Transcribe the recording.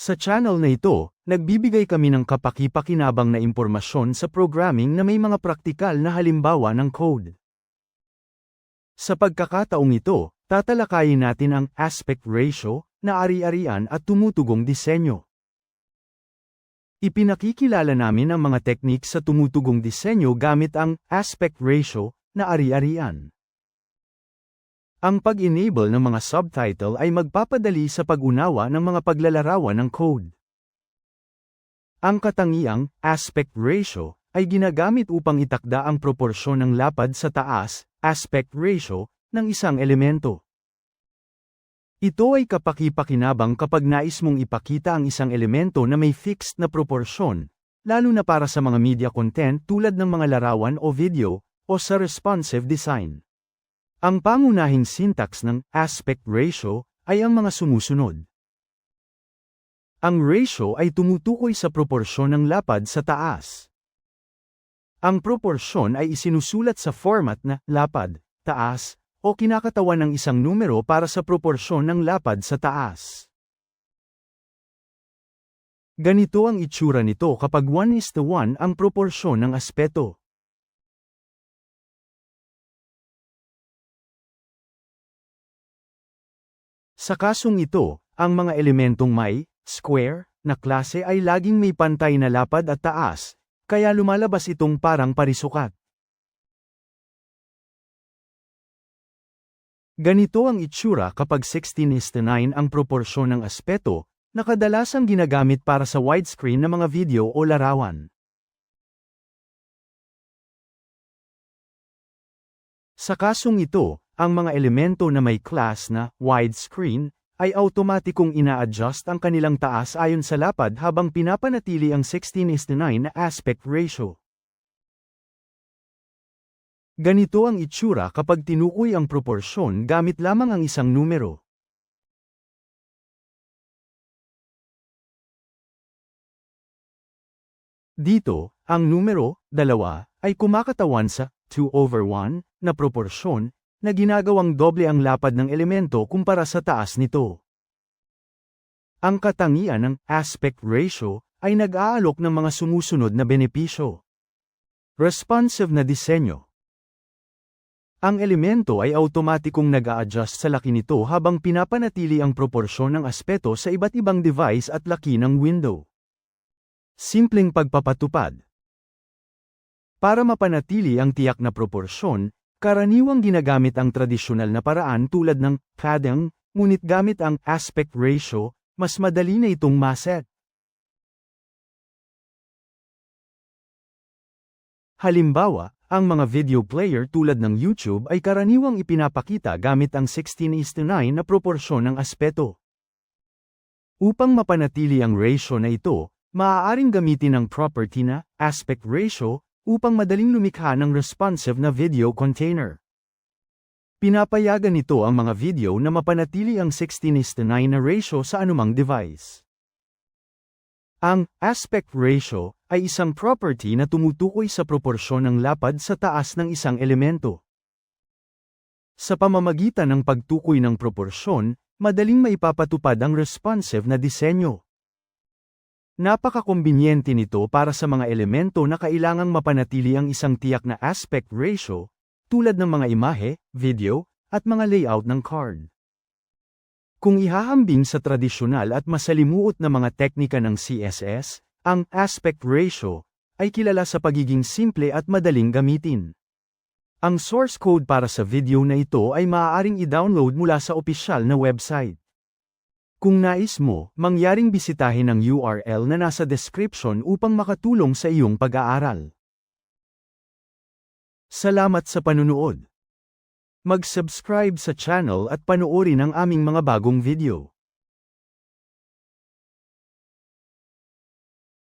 Sa channel na ito, nagbibigay kami ng kapaki-pakinabang na impormasyon sa programming na may mga praktikal na halimbawa ng code. Sa pagkakataong ito, tatalakayin natin ang aspect ratio, na ari-arian at tumutugong disenyo. Ipinakikilala namin ang mga teknik sa tumutugong disenyo gamit ang aspect ratio, na ari-arian. Ang pag-enable ng mga subtitle ay magpapadali sa pag-unawa ng mga paglalarawan ng code. Ang katangiang aspect ratio ay ginagamit upang itakda ang proporsyon ng lapad sa taas, aspect ratio, ng isang elemento. Ito ay kapaki-pakinabang kapag nais mong ipakita ang isang elemento na may fixed na proporsyon, lalo na para sa mga media content tulad ng mga larawan o video, o sa responsive design. Ang pangunahing syntax ng aspect ratio ay ang mga sumusunod. Ang ratio ay tumutukoy sa proporsyon ng lapad sa taas. Ang proporsyon ay isinusulat sa format na lapad, taas, o kinakatawan ng isang numero para sa proporsyon ng lapad sa taas. Ganito ang itsura nito kapag 1 is to 1 ang proporsyon ng aspeto. Sa kasong ito, ang mga elementong may square na klase ay laging may pantay na lapad at taas, kaya lumalabas itong parang parisukat. Ganito ang itsura kapag 16 is to 9 ang proporsyon ng aspeto, na kadalasang ginagamit para sa widescreen na mga video o larawan. Sa kasong ito, ang mga elemento na may class na widescreen ay automatikong ina-adjust ang kanilang taas ayon sa lapad habang pinapanatili ang 16 is to 9 na aspect ratio. Ganito ang itsura kapag tinukoy ang proporsyon gamit lamang ang isang numero. Dito, ang numero, dalawa, ay kumakatawan sa 2 over 1 na proporsyon na ginagawang doble ang lapad ng elemento kumpara sa taas nito. Ang katangian ng aspect ratio ay nag-aalok ng mga sumusunod na benepisyo. Responsive na disenyo. Ang elemento ay automatikong nag-a-adjust sa laki nito habang pinapanatili ang proporsyon ng aspeto sa iba't ibang device at laki ng window. Simpleng pagpapatupad. Para mapanatili ang tiyak na proporsyon, karaniwang ginagamit ang tradisyonal na paraan tulad ng padding, ngunit gamit ang aspect ratio, mas madali na itong maset. Halimbawa, ang mga video player tulad ng YouTube ay karaniwang ipinapakita gamit ang 16 is to 9 na proporsyon ng aspeto. Upang mapanatili ang ratio na ito, maaaring gamitin ang property na aspect ratio upang madaling lumikha ng responsive na video container. Pinapayagan nito ang mga video na mapanatili ang 16 is to 9 na ratio sa anumang device. Ang aspect ratio ay isang property na tumutukoy sa proporsyon ng lapad sa taas ng isang elemento. Sa pamamagitan ng pagtukoy ng proporsyon, madaling maipapatupad ang responsive na disenyo. Napakakombinyente nito para sa mga elemento na kailangang mapanatili ang isang tiyak na aspect ratio, tulad ng mga imahe, video, at mga layout ng card. Kung ihahambing sa tradisyonal at masalimuot na mga teknika ng CSS, ang aspect ratio ay kilala sa pagiging simple at madaling gamitin. Ang source code para sa video na ito ay maaaring i-download mula sa opisyal na website. Kung nais mo, mangyaring bisitahin ang URL na nasa description upang makatulong sa iyong pag-aaral. Salamat sa panunood. Mag-subscribe sa channel at panoorin ang aming mga bagong video.